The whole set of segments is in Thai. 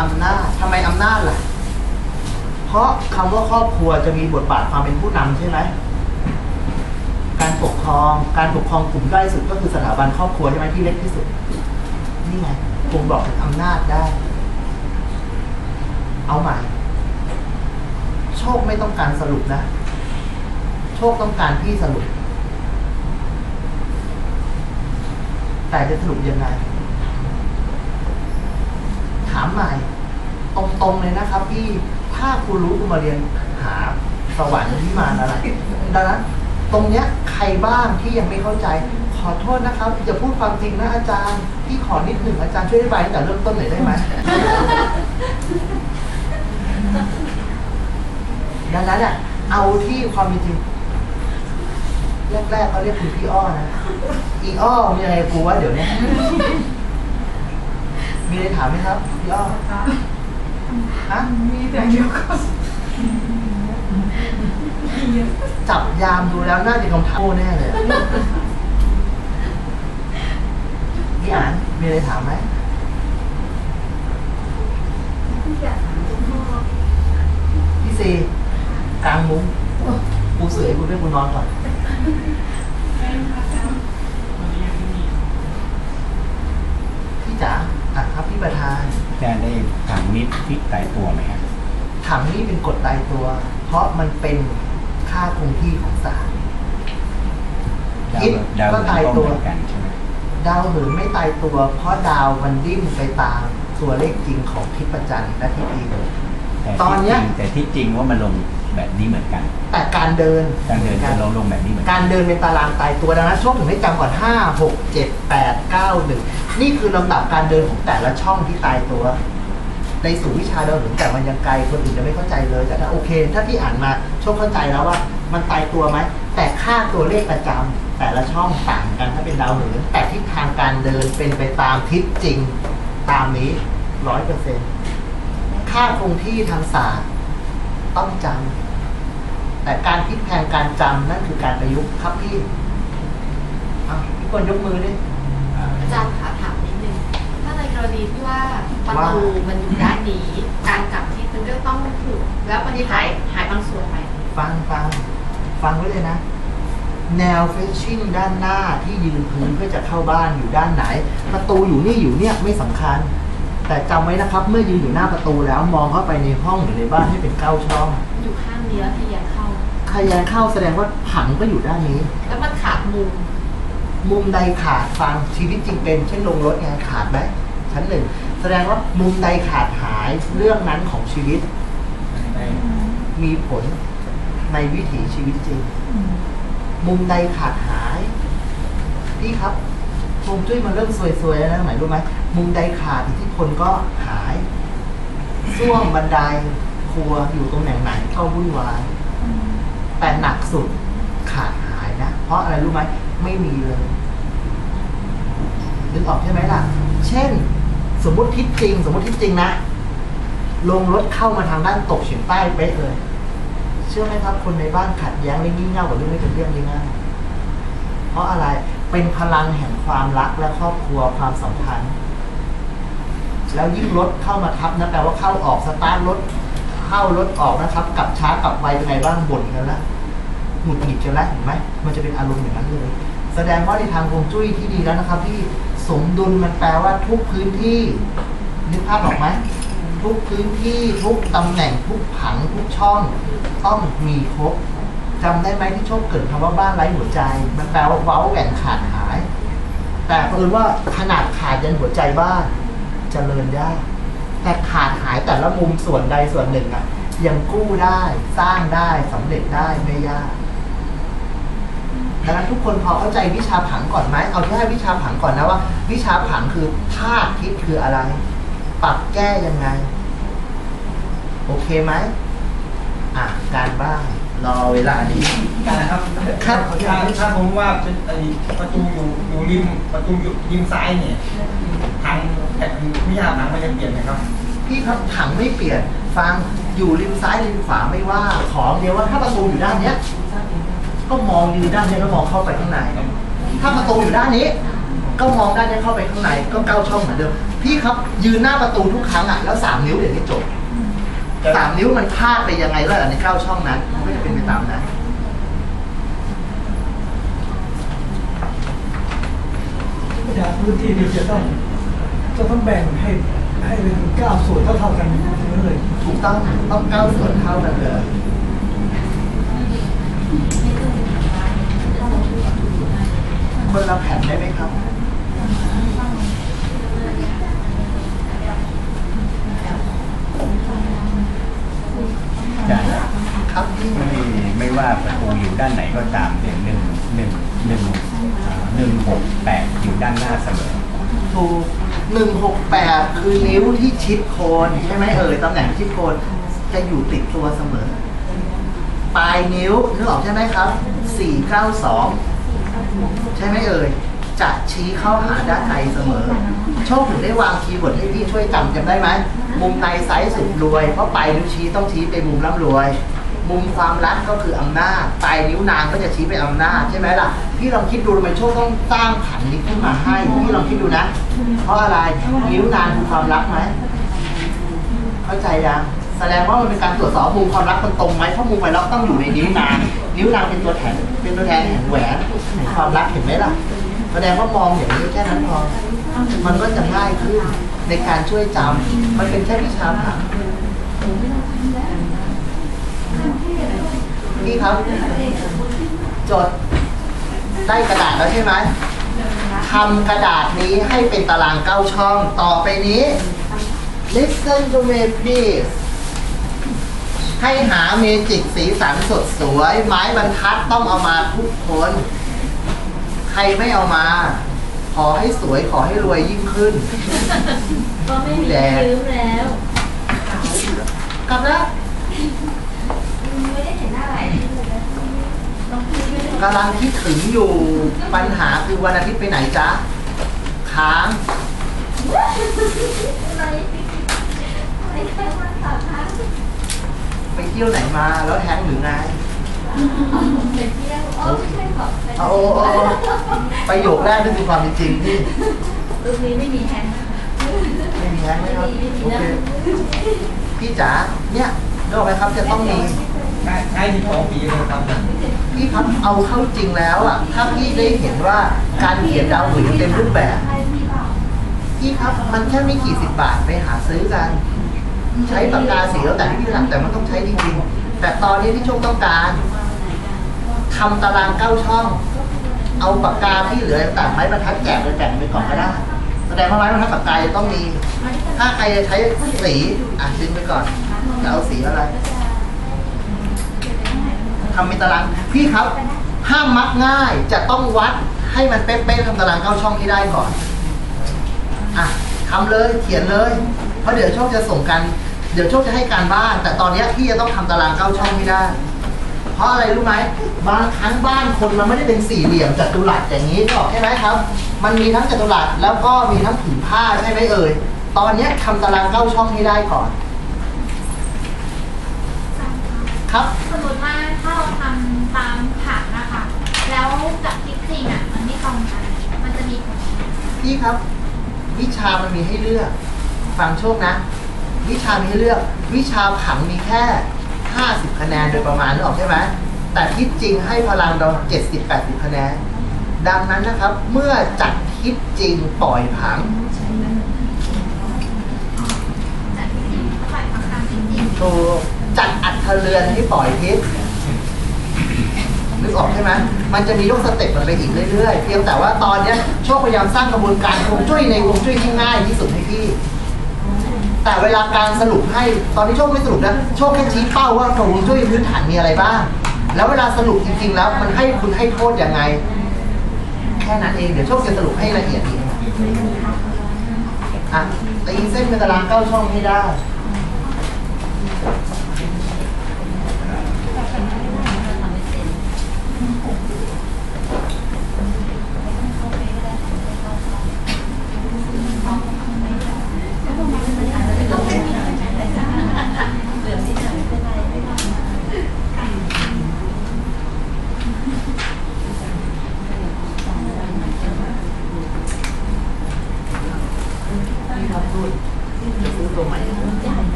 อำนาจทำไมอำนาจล่ะ เพราะคำว่าครอบครัวจะมีบทบาทความเป็นผู้นำใช่ไหมการปกครอง การปกครองกลุ่มใกล้สุดก็คือสถาบันครอบครัวใช่ไหมที่เล็กที่สุด นี่ไงผมบอกถึงอำนาจได้ เอาใหม่ โชคไม่ต้องการสรุปนะ โชคต้องการพี่สรุป แต่จะสรุปยังไงามใหม่ ตรงๆเลยนะครับพี่ถ้าคุณรู้คุณมาเรียนหาสวรรค์ที่มานอะไรดังนั้นตรงเนี้ยใครบ้างที่ยังไม่เข้าใจ ขอโทษนะครับอย่าพูดความจริงนะอาจารย์พี่ขอนิดหนึ่งอาจารย์ช่วยอธิบายตั้งแต่เริ่มต้นหน่อยได้ไหมดังนั้นอะเอาที่ความจริงแรกๆเขาเรียกคุณพี่อ้อนะ อีอ้อมีอะไรกูวะเดี๋ยวนี้ มีอะไรถามไหมครับพี่อ้อฮะมีแต่เดียวก็จับยามดูแล้วน่าจะคำถามโง่แน่เลยอะพี่อ่านมีอะไรถามไหมอยากถามคุณพ่อพี่ซีกลางมุ้งกูเสือให้กูด้วยกูนอนก่อนพี่จ๋า อะครับพี่ประธานอาจารย์ได้ถามนิดที่ตายตัวไหมครับถังนี่เป็นกฎตายตัว เพราะมันเป็นค่าคงที่ของสารดาวคิดดาวก็ตายก็ตัวเหมือนกันใช่ไหมดาวเหินไม่ตายตัว เพราะดาวมันดิ้นไปตามตัวเลขจริงของทิศประจันทร์และทิศอินแต่ตอนที่เนี้จยริงแต่ที่จริงว่ามันลง แบบนี้เหมือนกัน แต่การเดินการเดินจะลงลงแบบนี้เหมือนกักานรเดินเป็นตารางตายตัวดังนั้นโชคถึงให้จำก่อนห้าหกเจ็ดแปดเก้าหนึ่งนี่คือลำดับการเดินของแต่ละช่องที่ตายตัวในสู่วิชาเราถึงแต่มันยังไกลคนอื่นจะไม่เข้าใจเลย แต่ถ้าโอเค ถ้าพี่อ่านมาโชคเข้าใจแล้วว่า มันตายตัวไหมแต่ค่าตัวเลขประจำแต่ละช่องต่างกันถ้าเป็นดาวเหินแต่ทิศทางการเดินเป็นไปตามทิศจริงตามนี้ร้อยเปอร์เซ็นค่าคงที่ทางศาสตร์ ต้องจำแต่การพลิกแพลงการจำนั่นคือการประยุกต์ครับพี่อะพี่คนยกมือดิอาจารย์คะถามนิดนึงถ้าในกรณีที่ว่าประตูมันอยู่ด้านนี้การกลับทิศมันก็ต้องถูกแล้วมันหายหายบางส่วนไปฟังฟังฟังไว้เลยนะแนวเฟชชิ่งด้านหน้าที่ยืนพื้นเพื่อจะเข้าบ้านอยู่ด้านไหน ประตูอยู่นี่อยู่เนี่ยไม่สำคัญ แต่จำไว้นะครับ เมื่อยืนอยู่หน้าประตูแล้วมองเข้าไปในห้องหรือในบ้านให้เป็นเก้าช่องอยู่ข้างนี้แล้วทะแยงเข้าใครแยงเข้าแสดงว่าผังก็อยู่ด้านนี้ แล้วมันขาดมุม มุมใดขาดฟังชีวิตจริงเป็น เช่นลงรถไงขาดไหมชั้นหนึ่งแสดงว่ามุมใดขาดหายเรื่องนั้นของชีวิต มีผลในวิถีชีวิตจริง มุมใดขาดหาย พี่ครับ ฮวงจุ้ยมันเริ่มซวยๆแล้วนะหมายรู้ไหมมุมใดขาดอิทธิพลก็หายส้วมบันไดครัวอยู่ตรงไหนไหนเข้าวุ่นวายแต่หนักสุดขาดหายนะ เพราะอะไรรู้ไหมไม่มีเลยนึกออกใช่ไหมล่ะ เช่น สมมติทิศจริง สมมติทิศจริงนะลงรถเข้ามาทางด้านตกเฉียงใต้เป๊ะเลย เชื่อไหมครับ คนในบ้านขัดแย้งและงี่เง่ากับเรื่องไม่เป็นเรื่องง่ายเพราะอะไร เป็นพลังแห่งความรักและครอบครัวความสัมพันธ์ แล้วยิ่งรถเข้ามาทับนะแปลว่าเข้าออกสตาร์ทรถเข้ารถออกนะครับกลับช้ากลับไวเป็นไงบ้างบ่นกันละหงุดหงิดกันแล้วเห็นไหมมันจะเป็นอารมณ์อย่างนั้นเลยแสดงว่าในทางฮวงจุ้ยที่ดีแล้วนะครับ ที่สมดุลมันแปลว่าทุกพื้นที่นึกภาพออกไหมทุกพื้นที่ทุกตำแหน่งทุกผังทุกช่องต้องมีครบ จำได้ไหมที่โชคเกิดคำว่าบ้านไร้หัวใจ มันแปลว่าเว้าแหว่งขาดหาย แต่เพิ่นว่าขนาดขาดยันหัวใจบ้านเจริญยากแต่ขาดหายแต่ละมุมส่วนใดส่วนหนึ่งอะยังกู้ได้สร้างได้สำเร็จได้ไม่ยากดังนั้นทุกคนพอเข้าใจวิชาผังก่อนไหมเอาแค่วิชาผังก่อนนะว่า วิชาผังคือธาตุทิศคืออะไร ปรับแก้ยังไง โอเคไหมอะการบ้าง รอเวลานี้การนะครับครับถ้าถ้าผมว่าเป็นไอ้ประตูอยู่อยู่ริมประตูอยู่ริมซ้ายเนี่ยทางแต่วิชาทางมันจะเปลี่ยนไหมครับ พี่ครับถังไม่เปลี่ยน ฟังอยู่ริมซ้ายริมขวาไม่ว่า ของเดียวว่าถ้าประตูอยู่ด้านเนี้ย ก็มองยืนด้านเนี้ยแล้วมองเข้าไปข้างในถ้าประตูอยู่ด้านนี้ ก็มองด้านเนี้ยเข้าไปข้างในก็เก้าช่องเหมือนเดิมพี่ครับยืนหน้าประตูทุกครั้งอะแล้วสามนิ้วเดี๋ยวนี้จบ สามนิ้วมันพลาดไปยังไงแล้วล่ะในเก้าช่องนั้น มันก็จะเป็นไปตามนั้นจากพื้นที่นี้จะต้องจะต้องแบ่งให้ให้เป็นเก้าส่วนเท่าเท่าๆกันเลย ถูกต้องต้องเก้าส่วนเท่ากันเลย คนละแผ่นได้ไหมครับ จะ ครับพี่ ไม่ไม่ว่าประตูอยู่ด้านไหนก็ตามเนี่ยหนึ่งหนึ่งหนึ่งอ่าหนึ่งหกแปดอยู่ด้านหน้าเสมอ ถูกหนึ่งหกแปด คือนิ้วที่ชิดโคนใช่ไหมเอ่ยตำแหน่งชิดโคนจะอยู่ติดตัวเสมอ ปลายนิ้วนึกออกใช่ไหมครับสี่เก้าสองใช่ไหมเอ่ยจะชี้เข้าหาด้านในเสมอ โชคถึงได้วางคีย์เวิร์ดให้พี่ช่วยจำจำได้ไหม มุมในซ้ายสุดรวย เพราะปลายนิ้วชี้ต้องชี้ไปมุมร่ำรวย มุมความรักก็คืออำนาจปลายนิ้วนางก็จะชี้ไปอำนาจใช่ไหมล่ะ พี่ลองคิดดูทำไมโชคต้องสร้างผันนี้ขึ้นมาให้พี่ลองคิดดูนะ เพราะอะไรนิ้วนางคือความรักไหมเข้าใจยังแสดงว่ามันเป็นการตรวจสอบมุมความรักมันตรงไหมเพราะมุมความรักต้องอยู่ในนิ้วนางนิ้วนางเป็นตัวแทนเป็นตัวแทนแห่งแหวนแห่งความรักเห็นไหมล่ะ แสดงว่ามองอย่างนี้แค่นั้นพอมันก็จะง่ายขึ้นในการช่วยจำมันเป็นแค่วิชาผัง พี่ครับ จดได้กระดาษแล้วใช่ไหมทำกระดาษนี้ให้เป็นตารางเก้าช่องต่อไปนี้ Listen to me please ให้หาเมจิกสีสันสดสวย ไม้บรรทัดต้องเอามาทุกคน ใครไม่เอามา ขอให้สวยขอให้รวยยิ่งขึ้น ก็ไม่มียืมแล้ว กลับแล้ว ไม่ได้เห็นหน้าไหลเลยนะน้องพี่ไม่ได้ กำลังคิดถึงอยู่ปัญหาคือวันอาทิตย์ไปไหนจ๊ะค้างอะไรอะไรแค่วันสามครั้งไปเที่ยวไหนมาแล้วแท้งหรือไงไปเที่ยวอ๋อไม่ใช่หรอกไปเอาโอ้โอ้โอ้ประโยคแรกนั่นคือความเป็นจริงที่ลูกนี้ไม่มีแฮงนะคะไม่มีแท้งไหมครับไม่มีโอนะเคพี่จ๋าเนี่ยนึกออกไหมครับจะต้องมีใช้ใช้ที่สองปีเลยครับ พี่ครับเอาเข้าจริงแล้วอะถ้าพี่ได้เห็นว่าการเขียนดาวหวิวเต็มรูปแบบ พี่ครับมันแค่ไม่กี่สิบบาทไปหาซื้อกัน ใช้ปากกาสีแล้วแต่ที่พี่ถนัดแต่มันต้องใช้จริงๆ แต่ตอนนี้ที่โชคต้องการทำตารางเก้าช่อง เอาปากกาที่เหลือต่างไม้บรรทัดแจกไปแบ่งไปก่อนก็ได้แสดงว่าไม้บรรทัดปากกาจะต้องมี ถ้าใครจะใช้สีอะดึงไปก่อนจะเอาสีอะไร ทำเป็นตาราง พี่ครับ ห้ามมักง่ายจะต้องวัดให้มันเป๊ะๆทำตารางเก้าช่องให้ได้ก่อน อะทำเลยเขียนเลย เพราะเดี๋ยวโชคจะส่งกัน เดี๋ยวโชคจะให้การบ้าน แต่ตอนนี้พี่จะต้องทำตารางเก้าช่องให้ได้ เพราะอะไรรู้ไหมบางครั้งบ้านคนมันไม่ได้เป็นสี่เหลี่ยมจัตุรัสอย่างนี้หรอกใช่ไหมครับ มันมีทั้งจัตุรัสแล้วก็มีทั้งผืนผ้าใช่ไหมเอ่ยตอนนี้ยทำตารางเก้าช่องให้ได้ก่อน ครับ สมมติว่าถ้าเราทำตามผังนะคะ แล้วกับคลิปจริงอะมันไม่ตรงกัน มันจะมีผลพี่ครับ วิชามันมีให้เลือก ฟังโชคนะ วิชามีให้เลือก วิชาผังมีแค่ 50 คะแนนโดยประมาณนึกออกใช่ไหมแต่ที่จริงให้พลังเรา70 80 คะแนน ดังนั้นนะครับ เมื่อจัดทิศจริงปล่อยผังจากที่จริงปล่อยผังตามจริงถูก จัดอัดเรือนให้ปล่อยทิศนึกออกใช่ไหมมันจะมียกสเต็ปมันไปอีกเรื่อยๆ เพียงแต่ว่าตอนเนี้ยโชคพยายามสร้างกระบวนการฮวงจุ้ยในฮวงจุ้ยที่ง่ายที่สุดให้พี่ แต่เวลาการสรุปให้ตอนนี้โชคไม่สรุปนะโชคแค่ชี้เป้าว่าฮวงจุ้ยพื้นฐานมีอะไรบ้าง แล้วเวลาสรุปจริงๆแล้วมันให้คุณให้โทษยังไง แค่นั้นเองเดี๋ยวโชคจะสรุปให้ละเอียดอีกอะตีเส้นเป็นตารางเก้าช่องให้ได้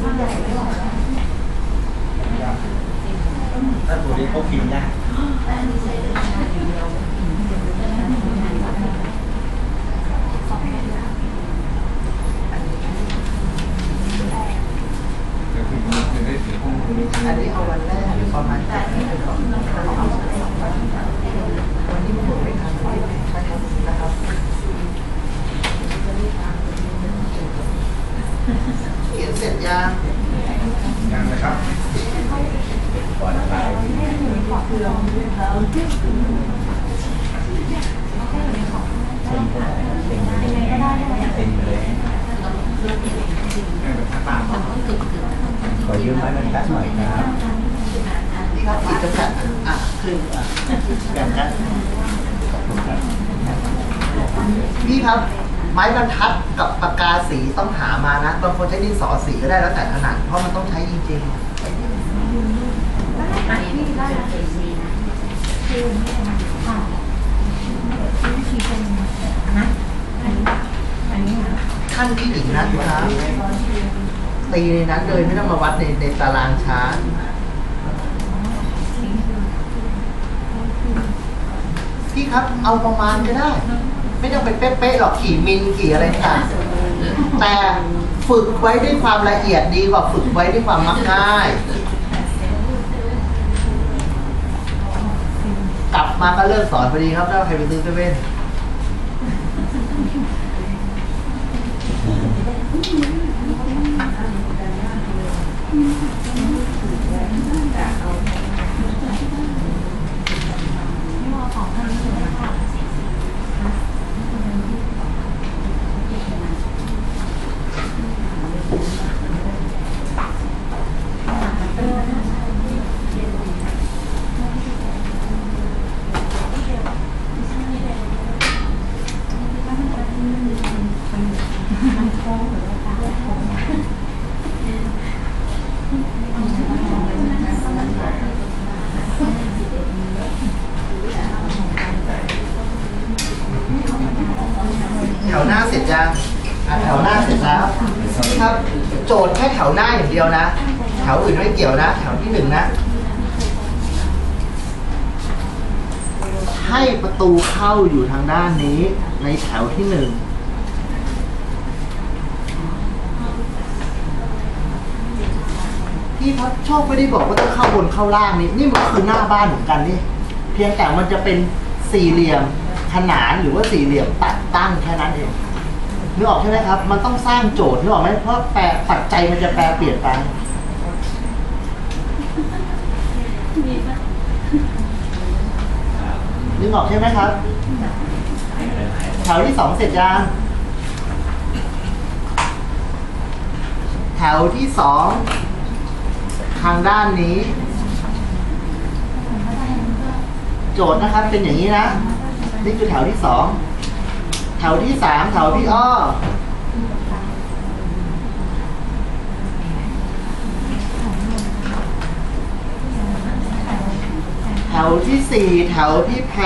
ชุดใหญ่ไม่ไหวแล้วถ้าตัวนี้เขาพิมพ์ยาก แต่อันนี้ใช้ได้นานอยู่เดียว อันนี้เอาวันแรกประมาณแปดที่เป็นของวันนี้มันหมดไม่ทันใช่ครับนะครับเขียนเสร็จยัง ยังนะครับ ก่อนไปเต็มเลย ตาม ขอยืมไม้บรรทัดหน่อยครับ นี่ครับขีดจำกัดอะขึ้นอะแบ่งกัน ขอบคุณครับ พี่ ครับ ไม้บรรทัดกับปากกาสีต้องหามานะบางคนใช้ดินสอสีก็ได้แล้วแต่ถนัดเพราะมันต้องใช้จริงอันนี้ได้คือค่ะวิธีเป็นนะอันนี้อันนี้นะๆขั้นที่หญิงนะครับตีในนั้นเลยไม่ต้องมาวัดในในตารางช้าพี่ครับเอาประมาณก็ได้ ไม่ต้องไปเป๊ะๆหรอกขี่มิลขี่อะไรต่างแต่ฝึกไว้ด้วยความละเอียดดีกว่าฝึกไว้ด้วยความมักง่าย กลับมาก็เลิกสอนพอดีครับแล้วใครไปซื้อเซเว่นแถวหน้าเสร็จยังอะแถวหน้าเสร็จแล้วครับโจทย์แค่แถวหน้าอย่างเดียวนะ แถวอื่นไม่เกี่ยวนะ แถวที่หนึ่งนะ ให้ประตูเข้าอยู่ทางด้านนี้ ในแถวที่หนึ่งพี่พัดโชคไม่ได้บอกว่าต้องเข้าบนเข้าล่างนี่นี่มันคือหน้าบ้านเหมือนกันนี่ เพียงแต่มันจะเป็นสี่เหลี่ยม ขนานหรือว่าสี่เหลี่ยมตัดตั้งแค่นั้นเองนึกออกใช่ไหมครับ มันต้องสร้างโจทย์นึกออกไหมเพราะแปรปัจจัยมันจะแปรเปลี่ยนไปนึกออกใช่ไหมครับแถวที่สองเสร็จยังแถวที่สองทางด้านนี้ โจทย์นะครับเป็นอย่างนี้นะ นี่คือแถวที่สองแถวที่สามแถวพี่อ้อแถวที่สี่แถวพี่แพร